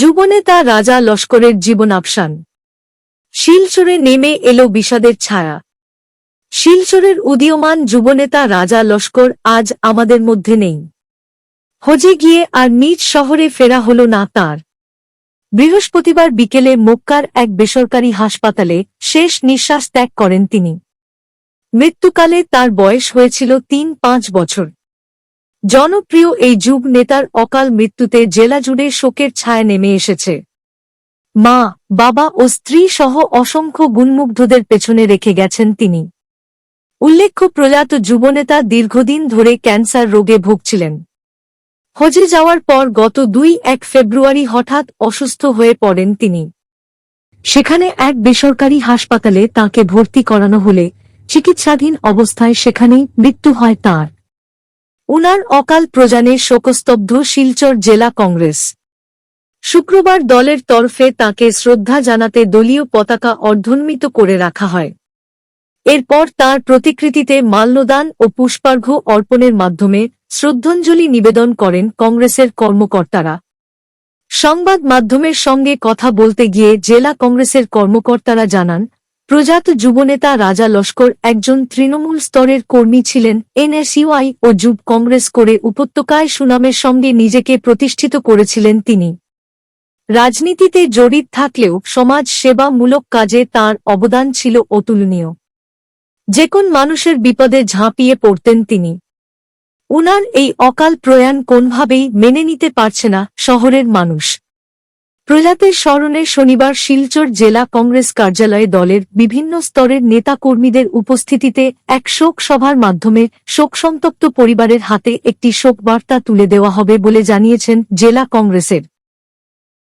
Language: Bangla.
যুবনেতা রাজা লস্করের জীবনাবসান শিলচরে নেমে এলো বিষাদের ছায়া। শিলচরের উদীয়মান যুবনেতা রাজা লস্কর আজ আমাদের মধ্যে নেই। হজে গিয়ে আর নিজ শহরে ফেরা হল না তার। বৃহস্পতিবার বিকেলে মক্কার এক বেসরকারি হাসপাতালে শেষ নিঃশ্বাস ত্যাগ করেন তিনি। মৃত্যুকালে তার বয়স হয়েছিল তিন পাঁচ বছর। জনপ্রিয় এই যুব নেতার অকাল মৃত্যুতে জেলা জুড়ে শোকের ছায়া নেমে এসেছে। মা, বাবা ও স্ত্রী সহ অসংখ্য গুণমুগ্ধদের পেছনে রেখে গেছেন তিনি। উল্লেখ্য প্রয়াত যুবনেতা দীর্ঘদিন ধরে ক্যান্সার রোগে ভুগছিলেন। হজে যাওয়ার পর গত দুই এক ফেব্রুয়ারি হঠাৎ অসুস্থ হয়ে পড়েন তিনি। সেখানে এক বেসরকারি হাসপাতালে তাকে ভর্তি করানো হলে চিকিৎসাধীন অবস্থায় সেখানেই মৃত্যু হয় তার। উনার অকাল প্রজানে শোকস্তব্ধ শিলচর জেলা কংগ্রেস। শুক্রবার দলের তরফে তাকে শ্রদ্ধা জানাতে দলীয় পতাকা অর্ধন্মিত করে রাখা হয়। এরপর তার প্রতিকৃতিতে মাল্যদান ও পুষ্পার্ঘ্য অর্পণের মাধ্যমে শ্রদ্ধাঞ্জলি নিবেদন করেন কংগ্রেসের কর্মকর্তারা। সংবাদ মাধ্যমের সঙ্গে কথা বলতে গিয়ে জেলা কংগ্রেসের কর্মকর্তারা জানান প্রজাত যুবনেতা রাজা লস্কর একজন তৃণমূল স্তরের কর্মী ছিলেন, এনএসইউআই ও যুব কংগ্রেস করে উপত্যকায় সুনামের সঙ্গে নিজেকে প্রতিষ্ঠিত করেছিলেন তিনি। রাজনীতিতে জড়িত থাকলেও সমাজ সেবামূলক কাজে তার অবদান ছিল অতুলনীয়। যে কোন মানুষের বিপদে ঝাঁপিয়ে পড়তেন তিনি। উনার এই অকাল প্রয়াণ কোনভাবেই মেনে নিতে পারছে না শহরের মানুষ। প্রয়াতের স্মরণে শনিবার শিলচর জেলা কংগ্রেস কার্যালয়ে দলের বিভিন্ন স্তরের নেতাকর্মীদের উপস্থিতিতে এক শোক সভার মাধ্যমে শোকসন্তপ্ত পরিবারের হাতে একটি শোকবার্তা তুলে দেওয়া হবে বলে জানিয়েছেন জেলা কংগ্রেসের।